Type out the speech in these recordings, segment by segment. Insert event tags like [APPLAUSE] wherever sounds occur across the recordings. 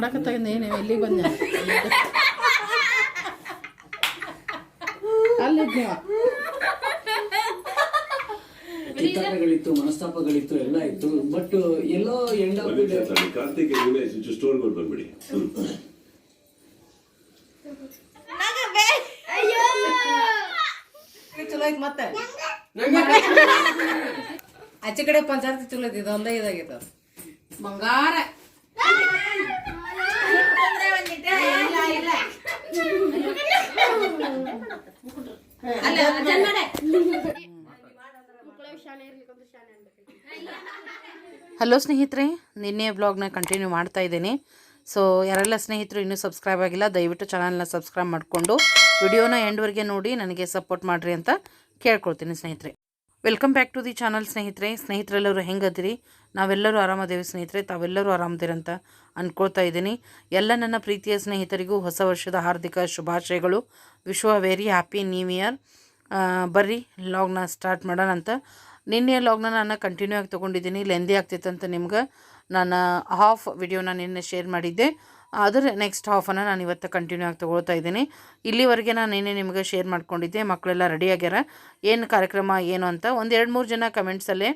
ಮಾಡಕತ್ತಾಗ ನೀನು ಎಲ್ಲಿಗೆ ಬಂದೆ? ಅಲ್ಲಿದ್ ನೀವು? ಕಿತ್ತಾಟಗಳಿತ್ತು ಮನಸ್ತಾಪಗಳಿತ್ತು ಎಲ್ಲ ಇತ್ತು. ಬಟ್ ಎಲ್ಲೋ ಎಂಡ್ ಆಫ್ ಕಾರ್ತಿಕ್ ಸ್ಟೋರ್ ಬಂದ್ಬಿಡಿ. ಚಲೋ ಐತ್ ಮತ್ತೆ? ಆಚೆ ಕಡೆ ಪಂಚಾಯತ್ ಚಲೋ ಐತಿ ಇದು ಒಂದೇ ಇದಾಗಿತ್ತು. ಬಂಗಾರ ಹಲೋ ಸ್ನೇಹಿತರೆ ನಿನ್ನೆ ಬ್ಲಾಗ್ನ ಕಂಟಿನ್ಯೂ ಮಾಡ್ತಾ ಇದ್ದೀನಿ. ಸೊ ಯಾರೆಲ್ಲ ಸ್ನೇಹಿತರು ಇನ್ನೂ ಸಬ್ಸ್ಕ್ರೈಬ್ ಆಗಿಲ್ಲ ದಯವಿಟ್ಟು ಚಾನಲ್ನ ಸಬ್ಸ್ಕ್ರೈಬ್ ಮಾಡಿಕೊಂಡು ವಿಡಿಯೋನ ಎಂಡ್ವರೆಗೆ ನೋಡಿ ನನಗೆ ಸಪೋರ್ಟ್ ಮಾಡಿರಿ ಅಂತ ಕೇಳ್ಕೊಳ್ತೀನಿ ಸ್ನೇಹಿತರೆ. Welcome back to the channel ಸ್ನೇಹಿತರೆ. ಸ್ನೇಹಿತರೆಲ್ಲರೂ ಹೆಂಗದಿರಿ? ನಾವೆಲ್ಲರೂ ಆರಾಮದೇವಿ ಸ್ನೇಹಿತರೆ. ತಾವೆಲ್ಲರೂ ಆರಾಮದಿರಂತ ಅಂದ್ಕೊಳ್ತಾ ಇದ್ದೀನಿ. ಎಲ್ಲ ನನ್ನ ಪ್ರೀತಿಯ ಸ್ನೇಹಿತರಿಗೂ ಹೊಸ ವರ್ಷದ ಹಾರ್ದಿಕ ಶುಭಾಶಯಗಳು. ವಿಶ್ವ ವೆರಿ ಹ್ಯಾಪಿ ನ್ಯೂ ಇಯರ್ ಬರ್ರಿ ಲಾಗ್ನ ಸ್ಟಾರ್ಟ್ ಮಾಡೋಣ ಅಂತ. ನಿನ್ನೆ ಲಾಗ್ನ ನಾನು ಕಂಟಿನ್ಯೂ ಆಗಿ ತೊಗೊಂಡಿದ್ದೀನಿ. ಲೆಂದಿ ಆಗ್ತಿತ್ತಂತ ನಿಮ್ಗೆ. ನಾನು ಹಾಫ್ ವಿಡಿಯೋನ ನಿನ್ನೆ ಶೇರ್ ಮಾಡಿದ್ದೆ. ಅದರ ನೆಕ್ಸ್ಟ್ ಹಾಫನ್ನು ನಾನು ಇವತ್ತು ಕಂಟಿನ್ಯೂ ಆಗಿ ತೊಗೊಳ್ತಾ ಇದ್ದೀನಿ. ಇಲ್ಲಿವರೆಗೆ ನಾನು ಏನೇ ನಿಮಗೆ ಶೇರ್ ಮಾಡ್ಕೊಂಡಿದ್ದೆ, ಮಕ್ಕಳೆಲ್ಲ ರೆಡಿ ಆಗ್ಯಾರ. ಏನು ಕಾರ್ಯಕ್ರಮ, ಏನು ಅಂತ ಒಂದು ಎರಡು ಮೂರು ಜನ ಕಮೆಂಟ್ಸಲ್ಲೇ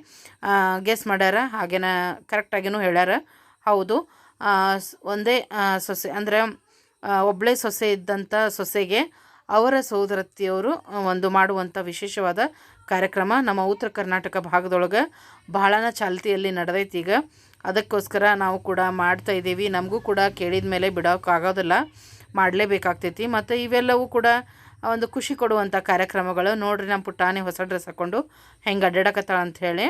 ಗೆಸ್ ಮಾಡ್ಯಾರ. ಹಾಗೇನ ಕರೆಕ್ಟಾಗಿನೂ ಹೇಳ್ಯಾರ. ಹೌದು ಒಂದೇ ಸೊಸೆ, ಅಂದರೆ ಒಬ್ಬಳೇ ಸೊಸೆ ಇದ್ದಂಥ ಸೊಸೆಗೆ ಅವರ ಸೋದರತ್ತಿಯವರು ಒಂದು ಮಾಡುವಂಥ ವಿಶೇಷವಾದ ಕಾರ್ಯಕ್ರಮ ನಮ್ಮ ಉತ್ತರ ಕರ್ನಾಟಕ ಭಾಗದೊಳಗೆ ಬಹಳನ ಚಾಲ್ತಿಯಲ್ಲಿ ನಡೆದೈತಿ ಈಗ. ಅದಕ್ಕೋಸ್ಕರ ನಾವು ಕೂಡ ಮಾಡ್ತಾ ಇದ್ದೀವಿ. ನಮಗೂ ಕೂಡ ಕೇಳಿದ ಮೇಲೆ ಬಿಡೋಕ್ಕಾಗೋದಿಲ್ಲ ಮಾಡಲೇಬೇಕಾಗ್ತೈತಿ. ಮತ್ತು ಇವೆಲ್ಲವೂ ಕೂಡ ಒಂದು ಖುಷಿ ಕೊಡುವಂಥ ಕಾರ್ಯಕ್ರಮಗಳು. ನೋಡ್ರಿ ನಮ್ಮ ಪುಟ್ಟಾನೆ ಹೊಸ ಡ್ರೆಸ್ ಹಾಕ್ಕೊಂಡು ಹೆಂಗೆ ಅಡ್ಡಾಡಕತ್ತಾಳ ಅಂತ ಹೇಳಿ.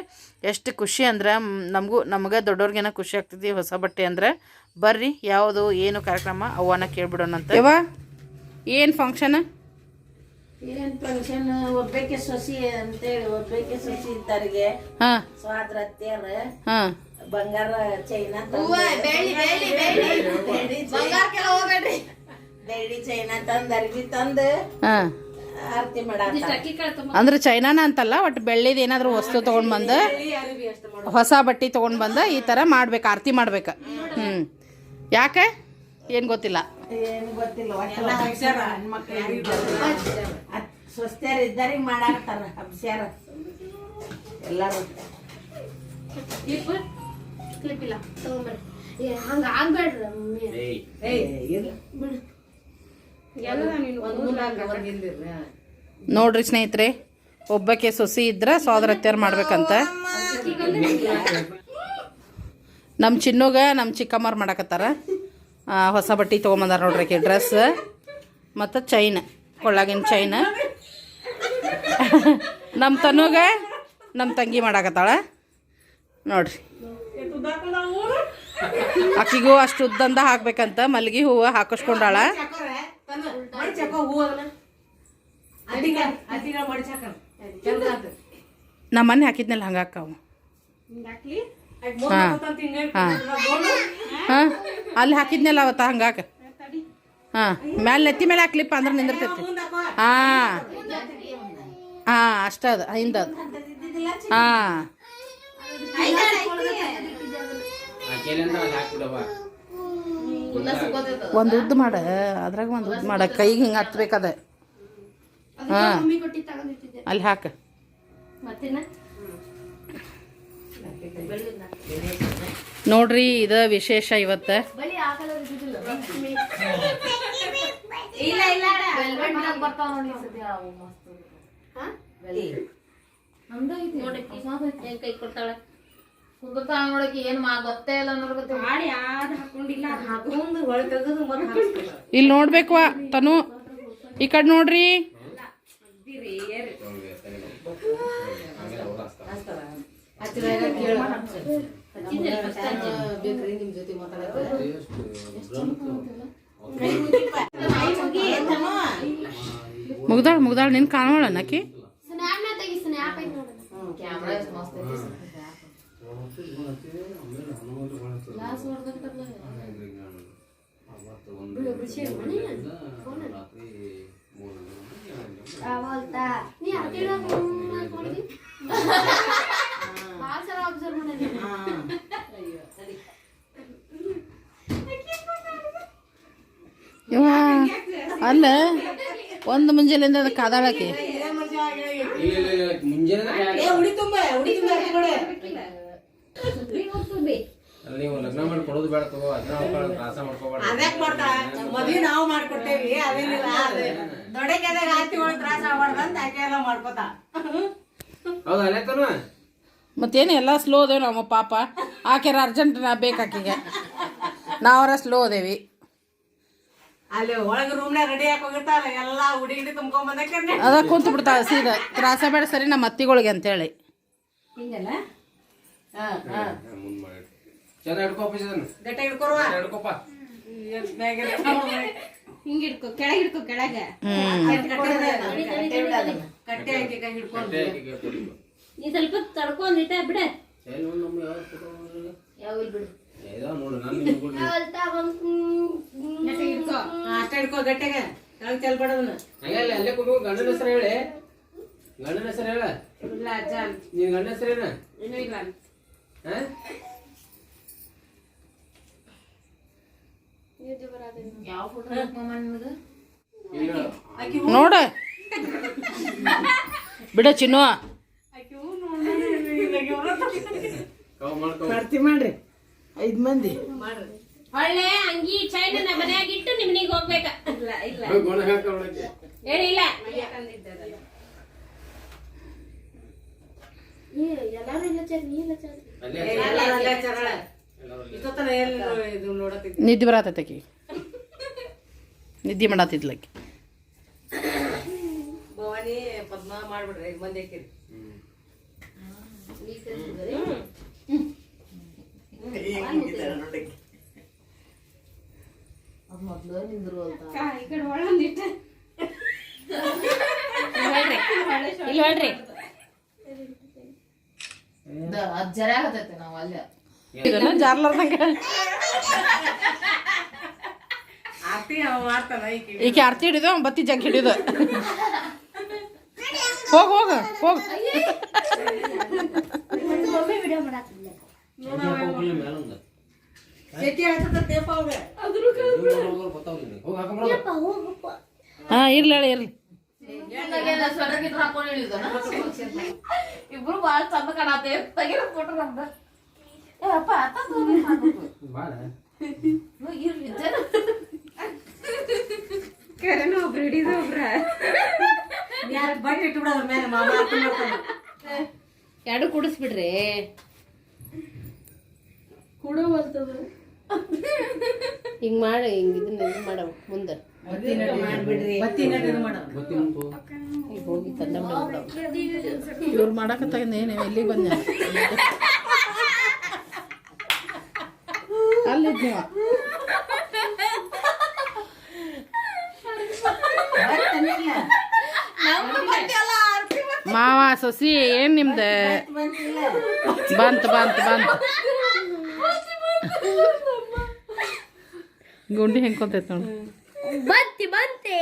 ಎಷ್ಟು ಖುಷಿ ಅಂದ್ರೆ ನಮಗೂ ನಮಗೆ ದೊಡ್ಡವ್ರಿಗೇನ ಖುಷಿ ಆಗ್ತೈತಿ ಹೊಸ ಬಟ್ಟೆ ಅಂದರೆ. ಬರ್ರಿ ಯಾವುದು ಏನು ಕಾರ್ಯಕ್ರಮ ಅವನ್ನ ಕೇಳ್ಬಿಡೋಣಂತ ಇವ ಏನು ಫಂಕ್ಷನ್ ಏನು ಫಂಕ್ಷನ್ ಒಬ್ಬಕ್ಕೆ ಸೊಸಿ ಅಂತೇಳಿ ಒಬ್ಬಕ್ಕೆ ಸೊಸಿ ಇದ್ದಾರೆ ಹಾಂ. ಸ್ವಾದ್ರ ಅತ್ತೆಯರ ಹಾಂ. ಬಂಗಾರ ಚೈನಾ ಬೆಳ್ಳಿ ಚೈನಾ ತಂದ್ ಅರ್ಬಿ ತಂದ್ ಆರತಿ ಮಾಡ ಅಂದ್ರೆ ಚೈನಾನ ಅಂತಲ್ಲ ಒಟ್ಟು ಬೆಳ್ಳಿದ ಏನಾದ್ರು ವಸ್ತು ತಗೊಂಡ್ ಬಂದ. ಹೊಸ ಬಟ್ಟಿ ತಗೊಂಡ್ ಬಂದ ಈ ತರ ಮಾಡ್ಬೇಕು ಆರತಿ ಮಾಡ್ಬೇಕು. ಹ್ಮ್. ಯಾಕೆ? ಏನು ಗೊತ್ತಿಲ್ಲ. ಏನ್ ಗೊತ್ತಿಲ್ಲ ಸ್ವಸ್ಥ್ಯರ ಇದ್ದಾರೆ ಮಾಡಾಕ್ತಾರ ಹಬ್ಸ್ಯಾರ. ಎಲ್ಲಾರು. ಕ್ಲಿಪ್ ಇಲ್ಲ ತಗೊಂಬರ್ರಿ ಏ, ಹಂಗ ಆಗ್ಬೇಡ್ರಿ ಮಮ್ಮಿ. ನೋಡ್ರಿ ಸ್ನೇಹಿತರೆ ಒಬ್ಬಕ್ಕೆ ಸೊಸಿ ಇದ್ರೆ ಸೋದರತ್ಯಾರು ಮಾಡ್ಬೇಕಂತ. ನಮ್ಮ ಚಿನ್ನೋಗ ನಮ್ಮ ಚಿಕ್ಕಮ್ಮರು ಮಾಡಕತ್ತಾರ. ಆ, ಹೊಸ ಬಟ್ಟೆ ತಗೊಂಬಂದಾರ ನೋಡ್ರಿ ಆಕೆ ಡ್ರೆಸ್ ಮತ್ತು ಚೈನ್ ಕೊಳ್ಳಾಗಿನ ಚೈನ್ ನಮ್ಮ ತನುಗ ನಮ್ಮ ತಂಗಿ ಮಾಡಾಕತ್ತಾಳ. ನೋಡ್ರಿ. [LAUGHS] ಆಕಿಗೂ ಅಷ್ಟು ಉದ್ದಂದ ಹಾಕ್ಬೇಕಂತ ಮಲ್ಲಿಗೆ ಹೂವು ಹಾಕಿಸ್ಕೊಂಡಾಳ. ನಮ್ಮ ಮನೆ ಹಾಕಿದ್ನಲ್ಲ ಹಂಗೆ ಹಾಕಾವು ಹಾಂ ಅಲ್ಲಿ ಹಾಕಿದ್ನಲ್ಲ ಅವತ್ತ ಹಂಗಾಕ ಹಾಂ, ಮ್ಯಾಲೆ ನೆತ್ತಿ ಮೇಲೆ ಹಾಕ್ಲಿಪ್ಪ ಅಂದ್ರೆ ನಿಂದಿರ್ತೈತಿ. ಹಾಂ. ಹಾಂ, ಅಷ್ಟ ಹಿಂದದ ಹಾಂ. ಒಂದು ಉದ್ದು ಮಾಡ ಅದ್ರಾಗ ಒಂದು ಉದ್ದು ಮಾಡ. ಕೈಗೆ ಹಿಂಗೆ ಹತ್ಬೇಕದ. ಹಾಂ. ಅಲ್ಲಿ ಹಾಕ. ನೋಡ್ರಿ ಇದ ವಿಶೇಷ ಇವತ್ತ. ಕೈ ಕೊಡ್ತಾಳೆ? ಕುಂದರ್ತಾಳ ನೋಡಕ್ಕೆ ಏನ್ ಮಾ ಗೊತ್ತೇ ಇಲ್ಲ ನೋಡ್ಬೇಕು ಮಾಡಿ ಯಾರು ಹಾಕೊಂಡಿಲ್ಲ ಹಾಕೊಂಡ್ ಹೊಳೆ ತೆಗೆದು ಬಂದ್ ಹಾಕ್ಸ್ತಾರ ಇಲ್ಲಿ ನೋಡ್ಬೇಕು ತನು. ಈ ಕಡೆ ನೋಡ್ರಿ. ಮುಗ್ದಾಳ ಮುಗ್ದಾಳ ನಿನ್ ಕಾಣೋಳ ನಕಿ [LAUGHS] ಅಲ್ಲ ಒಂದು ಮುಂಜಾನೆಯಿಂದ ಅದು ಕಾದಾಳಕ್ಕೆ. ಮುಂಜಾನೆ ನೀವು ಲಗ್ನ ಮಾಡಿ ಕೊಡೋದು ಬೇಡ ತಗೋ ಅದನ್ನ ಹೋಗ್ಕೊಳ್ಳೋ ತ್ರಾಸ ಮಾಡ್ಕೋಬಾರ್ದು. ಅದ್ಯಾಕ್ ಮಾಡ್ತಾ ಮದ್ವಿ ನಾವು ಮಾಡ್ಕೊಟ್ಟೇವಿ ಅದೇನಿಲ್ಲ ದೊಡ್ಡಕ್ಕೆದಾಗ ಆರ್ತಿ ಒಳಗೆ ತ್ರಾಸ ಆಗ್ಬಾರ್ದಂತ ಆಕೆ ಎಲ್ಲ ಮಾಡ್ಕೊತಾ. ಹೌದಾ ಅಲ್ಲೇತನ ಮತ್ತೇನು ಎಲ್ಲ ಸ್ಲೋ ಅದೇವು ನಮ್ಮ ಪಾಪ. ಆಕೆರ ಅರ್ಜೆಂಟ್ ನಾ ಬೇಕಾಕಿಗೆ ನಾವರ ಸ್ಲೋ ಅದೇವಿ. ಅಲ್ಲಿ ಒಳಗೆ ರೂಮ್ನಾಗ ರೆಡಿ ಹಾಕಿ ಹೋಗಿರ್ತಾರೆ ಎಲ್ಲ ಹುಡಿ ಗಿಡಿ ತುಂಬ್ಕೊಂಡ್ ಬಂದಕ್ಕೆ ಅದ ಕುಂತು ಬಿಡ್ತಾಳೆ ಸೀದಾ. ತ್ರಾಸ ಬೇಡ ಸರಿ ನಮ್ಮ ಅತ್ತಿಗಳಿಗೆ ಅಂತೇಳಿ. ಹಾ ಮಾಡಿ. ಚಂದ ಹಿಡ್ಕೋಪ ಇದನ್ನ ಗಟ್ಟ ಹಿಡ್ಕೊರುವ ಹಿಡ್ಕೋಪ ಹಿಂಗ ಹಿಡ್ಕೊ ಕೆಳಗೆ ಹಿಡ್ಕೊ ಕೆಳಗೆ. ಕಟ್ಟೆ ಹಾಕಿ ಕೈ ಹಿಡ್ಕೊಂಡು. ನೀ ಸ್ವಲ್ಪ? ಯಾವ ಇಲ್ಲಿ ಬಿಡು. ಅಷ್ಟೇ ಹಿಡ್ಕೊ ಗಟ್ಟೆಗೆ. ಕೆಳಗೆ ಚೆಲ್ಬಾರ್ದನ್ನ ಹಂಗೆ ಅಲ್ಲೇ ಅಲ್ಲೇ ಕೊಡು ಗಂಡನ ಹೆಸರು ಹೇಳಿ. ಗಂಡನ ಹೆಸರು ಹೇಳ. ಇಲ್ಲ ಅಜ್ಜ. ನಿನ್ ಗಂಡನ ಹೆಸರೇನ ಇನ್ನೂ ಇಲ್ಲ ಹಾ ಯಾವ ಫೋಟೋ ಮಮ್ಮ ನಿನಗೆ ಇಲ್ಲ ನೋಡ. ಬಿಡ ಚಿನ್ನು. ಮಾಡ್ತಿ ಮಾಡ್ರಿ. ಐದ್ ಮಂದಿ. ಒಳ್ಳೆ ಅಂಗಿ ಚೈನ್ ಮನ್ಯಾಗ ಇಟ್ಟು ನಿಮ್ನಿಗೆ ಹೋಗ್ಬೇಕ. ಇಲ್ಲ ಇಲ್ಲ. ಎಲ್ಲಾರು ಇಲ್ಲ ಚರ್ ಎಲ್ಲಿ ಇದು ನೋಡತ್ತಿದ್ದೆ ನಿದ್ದೆ ಬರತೈತೆ ಆಕಿ. ನಿದ್ದೆ ಮಾಡತ್ತಿದ್ಲಕ್ಕಿ ಭವಾನಿ ಪದ್ಮ ಮಾಡ್ಬಿಡ್ರಿ ಮಂದಿ ಹಾಕಿರಿ ಇಲ್ಲಿ ಹೇಳ್ರಿ. ಆಗತೈತೆ ನಾವು ಅಲ್ಲೇ. ಜಾರ್ಲಾರ್ದಂಗ. ಈಕಿ. ಆರ್ತಿ ಹಿಡಿದು ಅವ್ನ್ ಬತ್ತಿ ಜಗ್ ಹಿಡಿದು. ಹೋಗ ಹೋಗ ಹೋಗ. ಹಾ ಇರ್ಲಿ ಹೇಳಿ ಇರ್ಲಿ. ಇಬ್ರು ಬಾಳ ಚಂದ ಕಾಣತ್ತೆ. ತೆಗಿರೋ ಫೋಟೋ ನಮ್ದು ಇರ್ಲಿ ಜನ ಕರೆನ ಒಬ್ರು ಹಿಡಿದ ಒಬ್ರ ಯಾರು ಬಟ್ಟೆ ಇಟ್ಟು ಬಿಡೋದ್ರ ಮೇಲೆ ಮಾಮ ಆರ್ತಿ ಮಾಡ್ತಾನ ಎರಡು ಕುಡಿಸ್ಬಿಡ್ರಿ ಹಿಂಗ್ ಮಾಡಿ ಹಿಂಗ್ ಇದನ್ನ ಇದು ಮಾಡವ್ ಮುಂದೆ ಹೋಗಿ ತಂದ ಇವ್ರು ಮಾಡಕತ್ತಾಗ ಏನು ಎಲ್ಲಿಗೆ ಬಂದ ಅಲ್ಲಿದ್ ನೀವು ಮಾವ ಸೊಸಿ ಏನ್ ನಿಮ್ದ ಬಂತ ಬಂತ ಬಂತ ಗುಂಡಿ ಹೆಂಗ್ ನೋಡಿ ಬಂತಿ ಬಂತೆ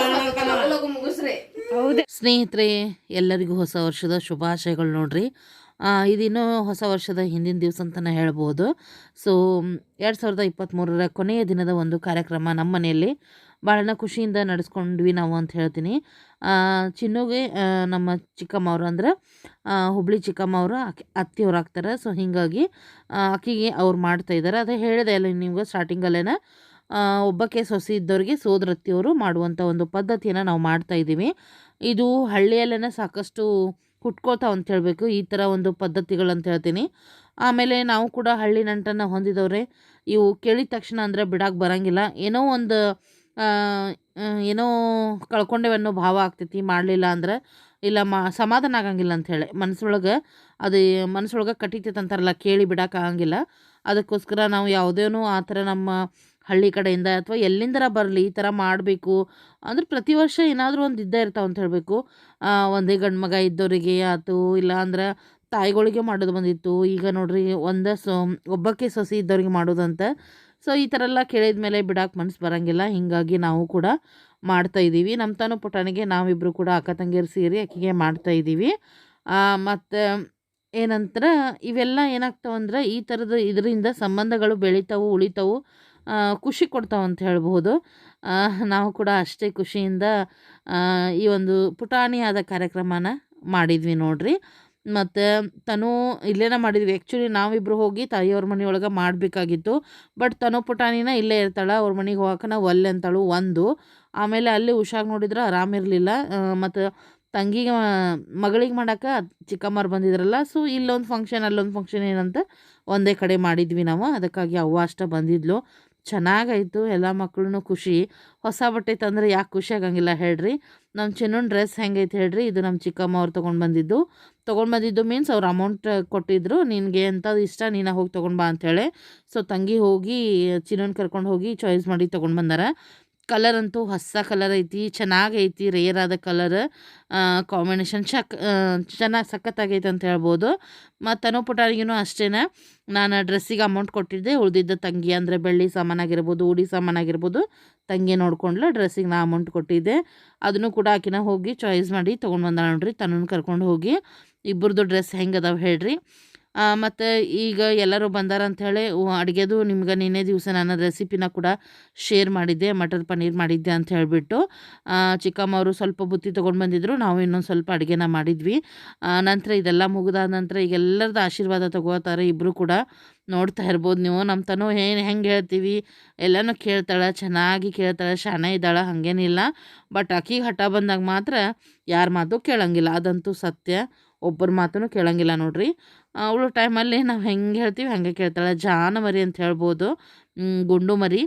ಮುಗಿಸ್ರಿ ಸ್ನೇಹಿತರೆ, ಎಲ್ಲರಿಗೂ ಹೊಸ ವರ್ಷದ ಶುಭಾಶಯಗಳು ನೋಡ್ರಿ. ಇದಿನ್ನು ಹೊಸ ವರ್ಷದ ಹಿಂದಿನ ದಿವಸ ಅಂತಲೇ ಹೇಳ್ಬೋದು. ಸೊ, ಎರಡು ಸಾವಿರದ ಇಪ್ಪತ್ತ್ಮೂರರ ಕೊನೆಯ ದಿನದ ಒಂದು ಕಾರ್ಯಕ್ರಮ ನಮ್ಮ ಮನೆಯಲ್ಲಿ ಭಾಳ ಖುಷಿಯಿಂದ ನಡೆಸ್ಕೊಂಡ್ವಿ ನಾವು ಅಂತ ಹೇಳ್ತೀನಿ. ಚಿನ್ನುಗೆ ನಮ್ಮ ಚಿಕ್ಕಮ್ಮವ್ರು ಅಂದ್ರೆ ಹುಬ್ಳಿ ಚಿಕ್ಕಮ್ಮವರು ಆಕೆ, ಅತ್ತಿಯವ್ರು ಆಗ್ತಾರೆ. ಸೊ, ಹೀಗಾಗಿ ಆಕೆಗೆ ಅವ್ರು ಮಾಡ್ತಾ ಇದ್ದಾರೆ. ಅದೇ ಹೇಳಿದೆ ಅಲ್ಲ, ನಿಮ್ಗೆ ಸ್ಟಾರ್ಟಿಂಗಲ್ಲೇನ ಒಬ್ಬಕ್ಕೆ ಸೊಸೆ ಇದ್ದವ್ರಿಗೆ ಸೋದರತ್ತಿಯವರು ಮಾಡುವಂಥ ಒಂದು ಪದ್ಧತಿಯನ್ನು ನಾವು ಮಾಡ್ತಾ ಇದ್ದೀವಿ. ಇದು ಹಳ್ಳಿಯಲ್ಲೇ ಸಾಕಷ್ಟು ಹುಟ್ಕೋತಾವ ಅಂತ ಹೇಳಬೇಕು. ಈ ಥರ ಒಂದು ಪದ್ಧತಿಗಳಂತ ಹೇಳ್ತೀನಿ. ಆಮೇಲೆ ನಾವು ಕೂಡ ಹಳ್ಳಿ ನಂಟನ್ನು ಹೊಂದಿದವ್ರೆ. ಇವು ಕೇಳಿದ ತಕ್ಷಣ ಅಂದರೆ ಬಿಡಕ್ಕೆ ಬರೋಂಗಿಲ್ಲ. ಏನೋ ಒಂದು ಏನೋ ಕಳ್ಕೊಂಡೇವೆ ಅನ್ನೋ ಭಾವ ಆಗ್ತೈತಿ. ಮಾಡಲಿಲ್ಲ ಅಂದ್ರೆ ಇಲ್ಲ ಮಾ, ಸಮಾಧಾನ ಆಗಂಗಿಲ್ಲ ಅಂಥೇಳಿ ಮನಸ್ಸೊಳಗೆ ಅದು ಮನಸ್ಸೊಳಗೆ ಕಟ್ಟಿತೈತೆ ಅಂತಾರಲ್ಲ, ಕೇಳಿ ಬಿಡೋಕ್ಕಾಗಂಗಿಲ್ಲ ಅದಕ್ಕೋಸ್ಕರ ನಾವು ಯಾವುದೇನೂ ಆ ಥರ ನಮ್ಮ ಹಳ್ಳಿ ಕಡೆಯಿಂದ ಅಥವಾ ಎಲ್ಲಿಂದರ ಬರಲಿ ಈ ಥರ ಮಾಡಬೇಕು. ಅಂದ್ರೆ ಪ್ರತಿ ವರ್ಷ ಏನಾದರೂ ಒಂದು ಇದ್ದೇ ಇರ್ತಾವೆ ಅಂತ ಹೇಳಬೇಕು. ಒಂದೇ ಗಂಡು ಮಗ ಇದ್ದವರಿಗೆ ಆಯ್ತು ಇಲ್ಲ ಅಂದ್ರೆ ತಾಯಿಗಳಿಗೆ ಮಾಡೋದು ಬಂದಿತ್ತು. ಈಗ ನೋಡ್ರಿ ಒಂದು ಸೊ, ಒಬ್ಬಕ್ಕೆ ಸೊಸಿ ಇದ್ದವ್ರಿಗೆ ಮಾಡೋದಂತ. ಸೊ ಈ ಥರ ಎಲ್ಲ ಕೇಳಿದ ಮೇಲೆ ಬಿಡಾಕೆ ಮನ್ಸು ಬರೋಂಗಿಲ್ಲ. ಹೀಗಾಗಿ ನಾವು ಕೂಡ ಮಾಡ್ತಾ ಇದ್ದೀವಿ. ನಮ್ಮ ತಾನು ಪುಟಾಣಿಗೆ ನಾವಿಬ್ಬರು ಕೂಡ ಅಕ್ಕ ತಂಗಿಯರು ಸೇರಿ ಅಕ್ಕಿಗೆ ಮಾಡ್ತಾ ಇದ್ದೀವಿ. ಮತ್ತು ಏನಂತರ ಇವೆಲ್ಲ ಏನಾಗ್ತಾವಂದ್ರೆ ಈ ಥರದ ಇದರಿಂದ ಸಂಬಂಧಗಳು ಬೆಳಿತಾವು, ಉಳಿತಾವು. ಖುಷಿ ಕೊಡ್ತಾವೆ ಅಂತ ಹೇಳ್ಬೋದು ನಾವು ಕೂಡ ಅಷ್ಟೇ ಖುಷಿಯಿಂದ ಈ ಒಂದು ಪುಟಾಣಿಯಾದ ಕಾರ್ಯಕ್ರಮನ ಮಾಡಿದ್ವಿ ನೋಡ್ರಿ. ಮತ್ತು ತನು ಇಲ್ಲೇನ ಮಾಡಿದ್ವಿ. ಆ್ಯಕ್ಚುಲಿ ನಾವಿಬ್ಬರು ಹೋಗಿ ತಾಯಿಯವ್ರ ಮನೆಯೊಳಗೆ ಮಾಡಬೇಕಾಗಿತ್ತು. ಬಟ್ ತನು ಪುಟಾಣಿನ ಇಲ್ಲೇ ಇರ್ತಾಳೆ. ಅವ್ರ ಮನೆಗೆ ಹೋಗಕ್ಕೆ ನಾವು ಒಲ್ಲೆ ಅಂತಾಳು ಒಂದು. ಆಮೇಲೆ ಅಲ್ಲಿ ಹುಷಾಗಿ ನೋಡಿದ್ರೆ ಆರಾಮಿರಲಿಲ್ಲ ಮತ್ತು ತಂಗಿಗೆ, ಮಗಳಿಗೆ ಮಾಡೋಕೆ ಚಿಕ್ಕಮ್ಮರು ಬಂದಿದ್ರಲ್ಲ. ಸೊ ಇಲ್ಲೊಂದು ಫಂಕ್ಷನ್ ಅಲ್ಲೊಂದು ಫಂಕ್ಷನ್ ಏನಂತ ಒಂದೇ ಕಡೆ ಮಾಡಿದ್ವಿ ನಾವು. ಅದಕ್ಕಾಗಿ ಅವ್ವ ಅಷ್ಟೇ ಬಂದಿದ್ಲು. ಚೆನ್ನಾಗಾಯಿತು, ಎಲ್ಲ ಮಕ್ಕಳು ಖುಷಿ. ಹೊಸ ಬಟ್ಟೆ ತಂದರೆ ಯಾಕೆ ಖುಷಿ ಆಗಂಗಿಲ್ಲ ಹೇಳ್ರಿ. ನಮ್ಮ ಚಿನ್ನನ ಡ್ರೆಸ್ ಹೆಂಗೈತೆ ಹೇಳ್ರಿ, ಇದು ನಮ್ಮ ಚಿಕ್ಕಮ್ಮ ಅವ್ರು ತೊಗೊಂಡು ಬಂದಿದ್ದು. ತೊಗೊಂಡು ಬಂದಿದ್ದು ಮೀನ್ಸ್ ಅವ್ರು ಅಮೌಂಟ್ ಕೊಟ್ಟಿದ್ರು, ನಿನಗೆ ಎಂಥದ್ದು ಇಷ್ಟ ನೀನು ಹೋಗಿ ತೊಗೊಂಡು ಬಾ ಅಂಥೇಳಿ ಸೊ ತಂಗಿ ಹೋಗಿ ಚಿನ್ನನ ಕರ್ಕೊಂಡು ಹೋಗಿ ಚಾಯ್ಸ್ ಮಾಡಿ ತೊಗೊಂಡು ಬಂದಾರ. ಕಲರ್ ಅಂತೂ ಹೊಸ ಕಲರ್ ಐತಿ ಚೆನ್ನಾಗೈತಿ ರೇರ್ ಆದ ಕಲರ್ ಕಾಂಬಿನೇಷನ್ ಚಕ್ ಚೆನ್ನಾಗಿ ಸಖತ್ತಾಗೈತೆ ಅಂತ ಹೇಳ್ಬೋದು. ಮತ್ತು ತನು ಪುಟಾರಿಗೂ ಅಷ್ಟೇ ನಾನು ಡ್ರೆಸ್ಸಿಗೆ ಅಮೌಂಟ್ ಕೊಟ್ಟಿದ್ದೆ, ಉಳಿದಿದ್ದ ತಂಗಿ ಅಂದರೆ ಬೆಳ್ಳಿ ಸಾಮಾನಾಗಿರ್ಬೋದು ಉಡಿ ಸಾಮಾನಾಗಿರ್ಬೋದು ತಂಗಿ ನೋಡ್ಕೊಂಡ್ಲ ಡ್ರೆಸ್ಸಿಗೆ ನಾ ಅಮೌಂಟ್ ಕೊಟ್ಟಿದ್ದೆ. ಅದನ್ನು ಕೂಡ ಆಕಿನ ಹೋಗಿ ಚಾಯ್ಸ್ ಮಾಡಿ ತೊಗೊಂಡು ಬಂದ ನೋಡ್ರಿ ತನ್ನನ್ನು ಕರ್ಕೊಂಡು ಹೋಗಿ. ಇಬ್ಬರದು ಡ್ರೆಸ್ ಹೆಂಗೆ ಹೇಳ್ರಿ. ಮತ್ತು ಈಗ ಎಲ್ಲರೂ ಬಂದಾರ ಅಂಥೇಳಿ ಅಡುಗೆದು ನಿಮ್ಗೆ ನಿನ್ನೆ ದಿವಸ ನಾನು ರೆಸಿಪಿನ ಕೂಡ ಶೇರ್ ಮಾಡಿದ್ದೆ, ಮಟರ್ ಪನ್ನೀರ್ ಮಾಡಿದ್ದೆ ಅಂತ ಹೇಳಿಬಿಟ್ಟು. ಚಿಕ್ಕಮ್ಮವರು ಸ್ವಲ್ಪ ಬುತ್ತಿ ತೊಗೊಂಡು ಬಂದಿದ್ರು, ನಾವು ಇನ್ನೊಂದು ಸ್ವಲ್ಪ ಅಡುಗೆನ ಮಾಡಿದ್ವಿ. ನಂತರ ಇದೆಲ್ಲ ಮುಗಿದಾದ ನಂತರ ಈಗ ಎಲ್ಲರದ್ದು ಆಶೀರ್ವಾದ ತಗೋತಾರೆ ಇಬ್ಬರು ಕೂಡ. ನೋಡ್ತಾ ಇರ್ಬೋದು ನೀವು ನಮ್ಮ ತನು ಏನು ಹೆಂಗೆ ಹೇಳ್ತೀವಿ, ಎಲ್ಲನೂ ಕೇಳ್ತಾಳೆ, ಚೆನ್ನಾಗಿ ಕೇಳ್ತಾಳೆ, ಶಾಣೆ ಇದ್ದಾಳೆ ಹಾಗೇನಿಲ್ಲ ಬಟ್ ಆಕಿಗೆ ಹಠ ಬಂದಾಗ ಮಾತ್ರ ಯಾರ ಮಾತು ಕೇಳೋಂಗಿಲ್ಲ, ಅದಂತೂ ಸತ್ಯ, ಒಬ್ಬರ ಮಾತನ್ನು ಕೇಳೋಂಗಿಲ್ಲ ನೋಡ್ರಿ. ಅವಳು ಟೈಮಲ್ಲಿ ನಾವು ಹೆಂಗೆ ಹೇಳ್ತೀವಿ ಹಾಗೆ ಕೇಳ್ತಾಳೆ. ಜಾನ ಮರಿ ಅಂತ ಹೇಳ್ಬೋದು. ಗುಂಡು ಮರಿ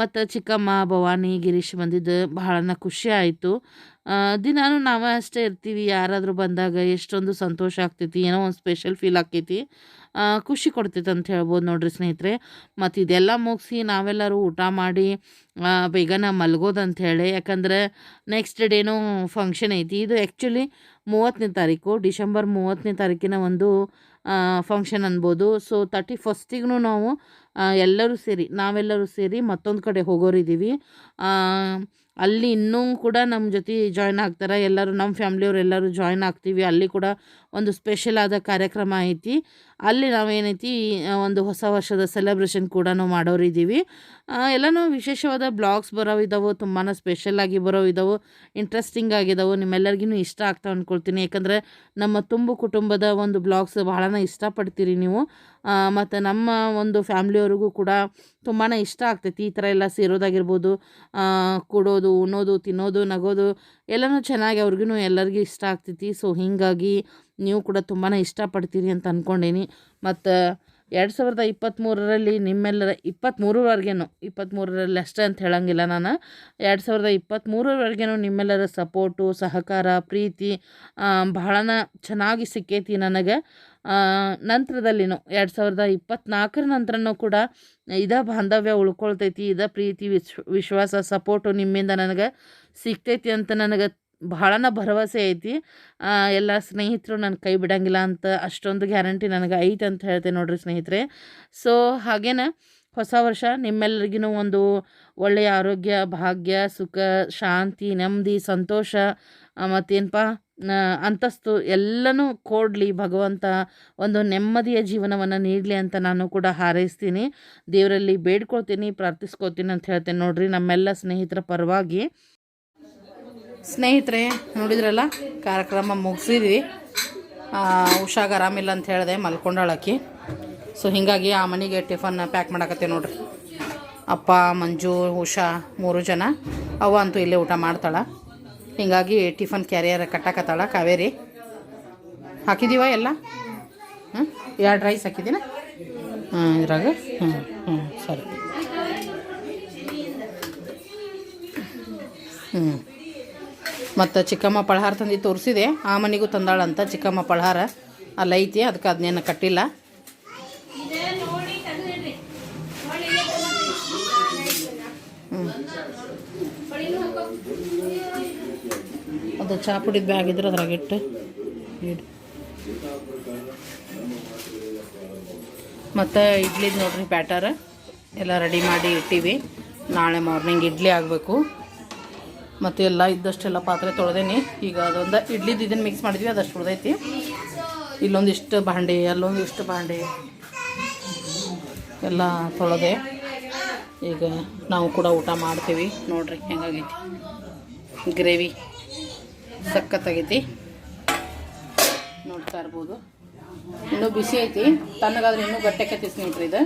ಮತ್ತು ಚಿಕ್ಕಮ್ಮ, ಭವಾನಿ, ಗಿರೀಶ್ ಬಂದಿದ್ದು ಬಹಳನ ಖುಷಿ ಆಯಿತು. ದಿನಾನು ನಾವೇ ಅಷ್ಟೇ ಇರ್ತೀವಿ. ಯಾರಾದರೂ ಬಂದಾಗ ಎಷ್ಟೊಂದು ಸಂತೋಷ ಆಗ್ತೈತಿ, ಏನೋ ಒಂದು ಸ್ಪೆಷಲ್ ಫೀಲ್ ಆಗ್ತೈತಿ. ಖುಷಿ ಕೊಡ್ತೈತೆ ಅಂತ ಹೇಳ್ಬೋದು ನೋಡ್ರಿ ಸ್ನೇಹಿತರೆ. ಮತ್ತು ಇದೆಲ್ಲ ಮುಗಿಸಿ ನಾವೆಲ್ಲರೂ ಊಟ ಮಾಡಿ ಬೇಗನ ಮಲ್ಗೋದು ಹೇಳಿ. ಯಾಕಂದ್ರೆ ನೆಕ್ಸ್ಟ್ ಡೇನೂ ಫಂಕ್ಷನ್ ಐತಿ. ಇದು ಆ್ಯಕ್ಚುಲಿ ಮೂವತ್ತನೇ ತಾರೀಕು, ಡಿಸೆಂಬರ್ ಮೂವತ್ತನೇ ತಾರೀಕಿನ ಒಂದು ಫಂಕ್ಷನ್ ಅನ್ಬೋದು. ಸೊ ತರ್ಟಿ ಫಸ್ಟಿಗೂ ನಾವು ಎಲ್ಲರೂ ಸೇರಿ, ನಾವೆಲ್ಲರೂ ಸೇರಿ ಮತ್ತೊಂದು ಕಡೆ ಹೋಗೋರಿದ್ದೀವಿ ಅಲ್ಲಿ ಇನ್ನೂ ಕೂಡ ನಮ್ಮ ಜೊತೆ ಜಾಯ್ನ್ ಆಗ್ತಾರೆ. ಎಲ್ಲರೂ ನಮ್ಮ ಫ್ಯಾಮ್ಲಿಯವ್ರು ಎಲ್ಲರೂ ಜಾಯ್ನ್ ಆಗ್ತೀವಿ. ಅಲ್ಲಿ ಕೂಡ ಒಂದು ಸ್ಪೆಷಲ್ ಆದ ಕಾರ್ಯಕ್ರಮ ಐತಿ. ಅಲ್ಲಿ ನಾವೇನೈತಿ ಒಂದು ಹೊಸ ವರ್ಷದ ಸೆಲೆಬ್ರೇಷನ್ ಕೂಡ ಮಾಡೋರಿದ್ದೀವಿ ಎಲ್ಲಾನು ವಿಶೇಷವಾದ ಬ್ಲಾಗ್ಸ್ ಬರೋ ಇದ್ದಾವೆ ತುಂಬಾ ಸ್ಪೆಷಲ್ ಆಗಿ ಬರೋ ಇದ್ದಾವೆ ಇಂಟ್ರೆಸ್ಟಿಂಗ್ ಆಗಿದ್ದಾವೆ ನಿಮ್ಮೆಲ್ಲರಿಗೂ ಇಷ್ಟ ಆಗ್ತಾವೆ ಅಂದ್ಕೊಳ್ತೀನಿ ಯಾಕಂದರೆ ನಮ್ಮ ತುಂಬು ಕುಟುಂಬದ ಒಂದು ಬ್ಲಾಗ್ಸ್ ಬಹಳನ ಇಷ್ಟಪಡ್ತೀರಿ ನೀವು. ಮತ್ತು ನಮ್ಮ ಒಂದು ಫ್ಯಾಮ್ಲಿಯವ್ರಿಗೂ ಕೂಡ ತುಂಬಾ ಇಷ್ಟ ಆಗ್ತೈತಿ. ಈ ಥರ ಎಲ್ಲ ಸೇರೋದಾಗಿರ್ಬೋದು ಕೂಡೋದು, ಉಣ್ಣೋದು, ತಿನ್ನೋದು, ನಗೋದು ಎಲ್ಲನೂ ಚೆನ್ನಾಗಿ ಅವ್ರಿಗೂ ಎಲ್ಲರಿಗೂ ಇಷ್ಟ ಆಗ್ತೈತಿ ಸೊ ಹೀಗಾಗಿ ನೀವು ಕೂಡ ತುಂಬಾ ಇಷ್ಟಪಡ್ತೀರಿ ಅಂತ ಅಂದ್ಕೊಂಡೀನಿ ಮತ್ತು ಎರಡು ಸಾವಿರದ ಇಪ್ಪತ್ತ್ಮೂರರಲ್ಲಿ ನಿಮ್ಮೆಲ್ಲರ ಇಪ್ಪತ್ತ್ಮೂರವರೆಗೇನು ಇಪ್ಪತ್ತ್ಮೂರರಲ್ಲಿ ಅಷ್ಟೇ ಅಂತ ಹೇಳೋಂಗಿಲ್ಲ ನಾನು. ಎರಡು ಸಾವಿರದ ಇಪ್ಪತ್ತ್ಮೂರವರೆಗೇನು ನಿಮ್ಮೆಲ್ಲರ ಸಪೋರ್ಟು, ಸಹಕಾರ, ಪ್ರೀತಿ ಬಹಳ ಬಹಳನ ಚೆನ್ನಾಗಿ ಸಿಕ್ಕೈತಿ ನನಗೆ. ನಂತರದಲ್ಲಿನೂ ಎರಡು ಸಾವಿರದ ಇಪ್ಪತ್ತ್ನಾಲ್ಕರ ನಂತರನೂ ಕೂಡ ಇದೇ ಬಾಂಧವ್ಯ ಉಳ್ಕೊಳ್ತೈತಿ, ಇದ ಪ್ರೀತಿ ವಿಶ್ವ ವಿಶ್ವಾಸ, ಸಪೋರ್ಟು ನಿಮ್ಮಿಂದ ನನಗೆ. ಸಿಗ್ತೈತಿ ಅಂತ ನನಗೆ ಬಹಳನ ಭರವಸೆ ಐತಿ. ಎಲ್ಲ ಸ್ನೇಹಿತರು ನನ್ನ ಕೈ ಬಿಡಂಗಿಲ್ಲ ಅಂತ ಅಷ್ಟೊಂದು ಗ್ಯಾರಂಟಿ ನನಗೆ ಐತೆ ಅಂತ ಹೇಳ್ತೇನೆ ನೋಡ್ರಿ ಸ್ನೇಹಿತರೆ. ಸೊ ಹಾಗೇನೆ ಹೊಸ ವರ್ಷ ನಿಮ್ಮೆಲ್ಲರಿಗೂ ಒಂದು ಒಳ್ಳೆಯ ಆರೋಗ್ಯ, ಭಾಗ್ಯ, ಸುಖ, ಶಾಂತಿ, ನೆಮ್ಮದಿ, ಸಂತೋಷ ಮತ್ತೇನಪ್ಪ ಅಂತಸ್ತು ಎಲ್ಲನೂ ಕೊಡಲಿ ಭಗವಂತ ಒಂದು ನೆಮ್ಮದಿಯ ಜೀವನವನ್ನು ನೀಡಲಿ ಅಂತ ನಾನು ಕೂಡ ಹಾರೈಸ್ತೀನಿ. ದೇವರಲ್ಲಿ ಬೇಡ್ಕೊಳ್ತೀನಿ, ಪ್ರಾರ್ಥಿಸ್ಕೊತೀನಿ ಅಂತ ಹೇಳ್ತೇನೆ ನೋಡ್ರಿ ನಮ್ಮೆಲ್ಲ ಸ್ನೇಹಿತರ ಪರವಾಗಿ. ಸ್ನೇಹಿತರೆ, ನೋಡಿದ್ರಲ್ಲ? ಕಾರ್ಯಕ್ರಮ ಮುಗಿಸಿದ್ವಿ. ಹುಷಾಗ ಆರಾಮಿಲ್ಲ ಅಂತ ಹೇಳಿದೆ ಮಲ್ಕೊಂಡಾಳಕಿ ಸೊ ಹೀಗಾಗಿ ಆ ಮನೆಗೆ ಟಿಫನ್ ಪ್ಯಾಕ್ ಮಾಡಕತ್ತೆ ನೋಡ್ರಿ. ಅಪ್ಪ, ಮಂಜು, ಉಷಾ ಮೂರು ಜನ. ಅವ ಅಂತೂ ಇಲ್ಲೇ ಊಟ ಮಾಡ್ತಾಳೆ. ಹೀಗಾಗಿ ಟಿಫನ್ ಕ್ಯಾರಿಯರ್ ಕಟ್ಟಾಕತ್ತಾಳ ಕಾವೇರಿ. ಹಾಕಿದೀವ ಎಲ್ಲ? ಹ್ಞೂ ಎರಡು ರೈಸ್ ಹಾಕಿದ್ದೀನ? ಹಾಂ ಇದ್ರಾಗ? ಹ್ಞೂ ಹ್ಞೂ ಸರಿ. ಹ್ಞೂ ಮತ್ತು ಚಿಕ್ಕಮ್ಮ ಪಳಹಾರ ತಂದು ತೋರಿಸಿದೆ. ಆ ಮನೆಗೂ ತಂದಾಳಂತ ಚಿಕ್ಕಮ್ಮ ಪಳಹಾರ. ಅಲ್ಲಿ ಐತಿ, ಅದಕ್ಕೆ ಅದನ್ನೇನು ಕಟ್ಟಿಲ್ಲ. ಅದು ಚಾಪುಡಿ ಬ್ಯಾಗ್ ಇದ್ರೆ ಅದ್ರಾಗ ಇಟ್ಟು ಇಡು. ಮತ್ತು ಇಡ್ಲಿದು ನೋಡ್ರಿ ಬ್ಯಾಟರ್. ಎಲ್ಲ ರೆಡಿ ಮಾಡಿ ಇಟ್ಟೀವಿ. ನಾಳೆ ಮಾರ್ನಿಂಗ್ ಇಡ್ಲಿ ಆಗಬೇಕು. ಮತ್ತು ಎಲ್ಲ ಇದ್ದಷ್ಟೆಲ್ಲ ಪಾತ್ರೆ ತೊಳೆದೇನಿ. ಈಗ ಅದೊಂದು ಇಡ್ಲಿದ್ದು ಇದನ್ನು ಮಿಕ್ಸ್ ಮಾಡಿದ್ವಿ, ಅದಷ್ಟು ಉಳ್ದೈತಿ. ಇಲ್ಲೊಂದಿಷ್ಟು ಬಾಂಡೆ ಅಲ್ಲೊಂದಿಷ್ಟು ಬಾಂಡೆ ಎಲ್ಲ ತೊಳೆದೆ. ಈಗ ನಾವು ಕೂಡ ಊಟ ಮಾಡ್ತೀವಿ. ನೋಡ್ರಿ ಹೆಂಗಾಗೈತಿ. ಗ್ರೇವಿ ಸಕ್ಕತ್ತಾಗೈತಿ ನೋಡ್ತಾ ಇರ್ಬೋದು. ಇನ್ನೂ ಬಿಸಿ ಐತಿ. ತಣ್ಣಗಾದ್ರೆ ಇನ್ನೂ ಗಟ್ಟೆಕೈತಿ ಸ್ನೇಹಿತರೆ ಇದು.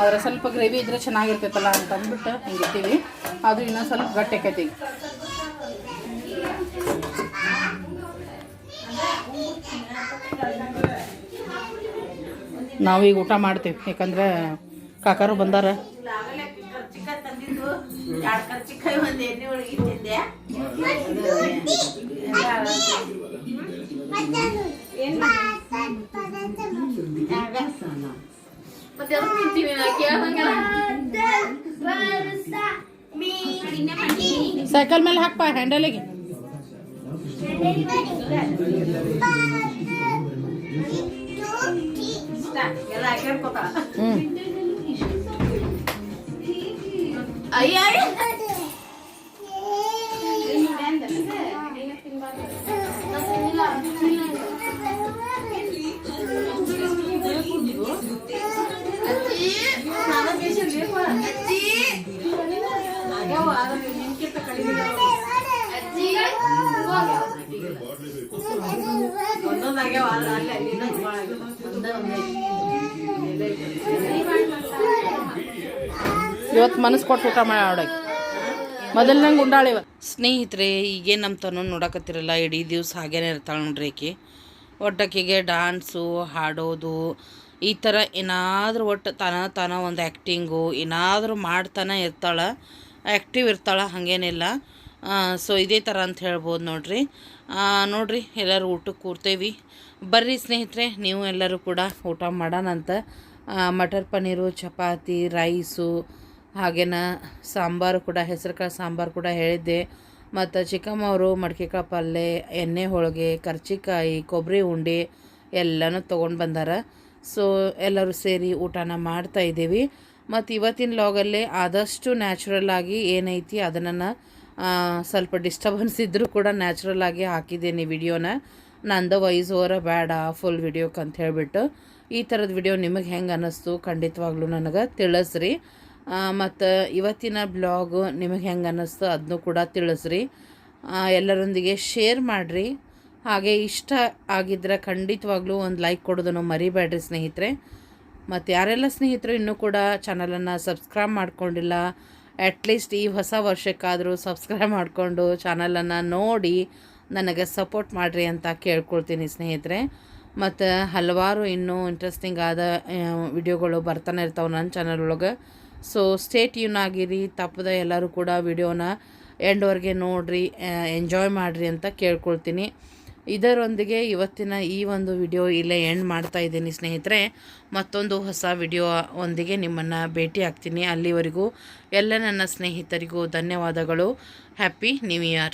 ಆದರೆ ಸ್ವಲ್ಪ ಗ್ರೇವಿ ಇದ್ರೆ ಚೆನ್ನಾಗಿರ್ತೈತಲ್ಲ ಅಂತ ಅಂದ್ಬಿಟ್ಟು ಹಿಂಗಿರ್ತೀವಿ. ಅದು ಇನ್ನೊಂದು ಸ್ವಲ್ಪ ಗಟ್ಟಿ ಆಕೈತಿ. ನಾವೀಗ ಊಟ ಮಾಡ್ತೀವಿ. ಯಾಕಂದ್ರೆ ಕಾಕಾರು ಬಂದಾರ. ಆಗಲೇ ಕರ್ಚಿಕಾಯಿ ತಂದಿದ್ದು ಎರಡು ಕರ್ಚಿಕಾಯಿ ಒಂದು ಎಣ್ಣೆ ಒಳಗೆ ತಿಂದೆ ಮತ್ತೆ ಅದಕ್ಕೆ ತಿಂತೀವಿ ನಾ ಇವತ್ತು ಮನಸ್ಸು ಕೊಟ್ಟು ಊಟ ಮಾಡೋಕೆ ಮೊದಲನೇ ಗುಂಡಾಳಿವ ಸ್ನೇಹಿತರೆ ಈಗೇನು ನಮ್ಮ ತನೂ ನೋಡಕತ್ತಿರಲ್ಲ, ಇಡೀ ದಿವ್ಸ ಹಾಗೇನೆ ಇರ್ತಾಳೆ ನೋಡ್ರಿ ಆಕಿ ಒಟ್ಟಕ್ಕಿಗೆ ಡಾನ್ಸು ಹಾಡೋದು, ಈ ಥರ ಏನಾದರೂ ಒಟ್ಟು ತಾನ ತಾನ ಒಂದು ಆ್ಯಕ್ಟಿಂಗು ಏನಾದರೂ ಮಾಡ್ತಾನೆ ಇರ್ತಾಳೆ. ಆ್ಯಕ್ಟಿವ್ ಇರ್ತಾಳೆ ಹಾಗೇನಿಲ್ಲ ಸೊ ಇದೇ ಥರ ಅಂತ ಹೇಳ್ಬೋದು ನೋಡ್ರಿ. ನೋಡ್ರಿ, ಎಲ್ಲರೂ ಊಟಕ್ಕೆ ಕೂರ್ತೇವಿ. ಬರ್ರಿ ಸ್ನೇಹಿತರೆ, ನೀವು ಎಲ್ಲರೂ ಕೂಡ ಊಟ ಮಾಡೋಣಂತ. ಅಂತ ಮಟರ್ ಪನ್ನೀರು, ಚಪಾತಿ, ರೈಸು ಹಾಗೇನ ಸಾಂಬಾರು ಕೂಡ, ಹೆಸರುಕಾಳು ಸಾಂಬಾರು ಕೂಡ ಹೇಳಿದ್ದೆ. ಮತ್ತು ಚಿಕ್ಕಮ್ಮವರು ಮಡ್ಕೆಕಾಳು ಪಲ್ಯ ಎಣ್ಣೆ ಹೋಳಿಗೆ, ಕರ್ಚಿಕಾಯಿ ಕೊಬ್ಬರಿ ಉಂಡೆ ಎಲ್ಲನೂ ತೊಗೊಂಡು ಬಂದಾರ. ಸೊ ಎಲ್ಲರೂ ಸೇರಿ ಊಟನ ಮಾಡ್ತಾ ಇದ್ದೀವಿ. ಮತ್ತು ಇವತ್ತಿನ ಲಾಗಲ್ಲೇ ಆದಷ್ಟು ನ್ಯಾಚುರಲ್ ಆಗಿ ಏನೈತಿ ಅದನ್ನು ಸ್ವಲ್ಪ ಡಿಸ್ಟರ್ಬೆನ್ಸ್ ಇದ್ದರೂ ಕೂಡ ನ್ಯಾಚುರಲ್ ಆಗಿ ಹಾಕಿದ್ದೀನಿ ವಿಡಿಯೋನ. ನಂದು ವಾಯ್ಸ್ ಓವರ ಬೇಡ ಫುಲ್ ವಿಡಿಯೋಕ್ಕೆ ಅಂತ ಹೇಳಿಬಿಟ್ಟು. ಈ ಥರದ ವಿಡಿಯೋ ನಿಮಗೆ ಹೆಂಗೆ ಅನ್ನಿಸ್ತು ಖಂಡಿತವಾಗ್ಲೂ ನನಗೆ ತಿಳಿಸ್ರಿ. ಮತ್ತು ಇವತ್ತಿನ ಬ್ಲಾಗು ನಿಮಗೆ ಹೆಂಗೆ ಅನ್ನಿಸ್ತು ಅದನ್ನು ಕೂಡ ತಿಳಿಸ್ರಿ. ಎಲ್ಲರೊಂದಿಗೆ ಶೇರ್ ಮಾಡಿರಿ. ಹಾಗೆ ಇಷ್ಟ ಆಗಿದ್ರೆ ಖಂಡಿತವಾಗ್ಲೂ ಒಂದು ಲೈಕ್ ಕೊಡೋದನ್ನು ಮರಿಬೇಡ್ರಿ ಸ್ನೇಹಿತರೆ. ಮತ್ತು ಯಾರೆಲ್ಲ ಸ್ನೇಹಿತರು ಇನ್ನೂ ಕೂಡ ಚಾನಲನ್ನು ಸಬ್ಸ್ಕ್ರೈಬ್ ಮಾಡ್ಕೊಂಡಿಲ್ಲ ಅಟ್ಲೀಸ್ಟ್ ಈ ಹೊಸ ವರ್ಷಕ್ಕಾದರೂ ಸಬ್ಸ್ಕ್ರೈಬ್ ಮಾಡಿಕೊಂಡು ಚಾನಲನ್ನು ನೋಡಿ ನನಗೆ ಸಪೋರ್ಟ್ ಮಾಡಿರಿ ಅಂತ ಕೇಳ್ಕೊಳ್ತೀನಿ ಸ್ನೇಹಿತರೆ. ಮತ್ತು ಹಲವಾರು ಇನ್ನೂ ಇಂಟ್ರೆಸ್ಟಿಂಗ್ ಆದ ವಿಡಿಯೋಗಳು ಬರ್ತಾನೆ ಇರ್ತಾವೆ ನನ್ನ ಚಾನಲ್ ಒಳಗೆ. ಸೊ ಸ್ಟೇಟ್ ಯೂನ್ ಆಗಿರಿ, ತಪ್ಪದ ಎಲ್ಲರೂ ಕೂಡ ವಿಡಿಯೋನ ಎಂಡ್ವರೆಗೆ ನೋಡಿರಿ ಎಂಜಾಯ್ ಮಾಡಿರಿ ಅಂತ ಕೇಳ್ಕೊಳ್ತೀನಿ. ಇದರೊಂದಿಗೆ ಇವತ್ತಿನ ಈ ಒಂದು ವಿಡಿಯೋ ಇಲ್ಲೇ ಎಂಡ್ ಮಾಡ್ತಾ ಇದ್ದೀನಿ ಸ್ನೇಹಿತರೆ. ಮತ್ತೊಂದು ಹೊಸ ವಿಡಿಯೋ ಒಂದಿಗೆ ನಿಮ್ಮನ್ನು ಭೇಟಿ ಆಗ್ತೀನಿ. ಅಲ್ಲಿವರೆಗೂ ಎಲ್ಲ ನನ್ನ ಸ್ನೇಹಿತರಿಗೂ ಧನ್ಯವಾದಗಳು. Happy new year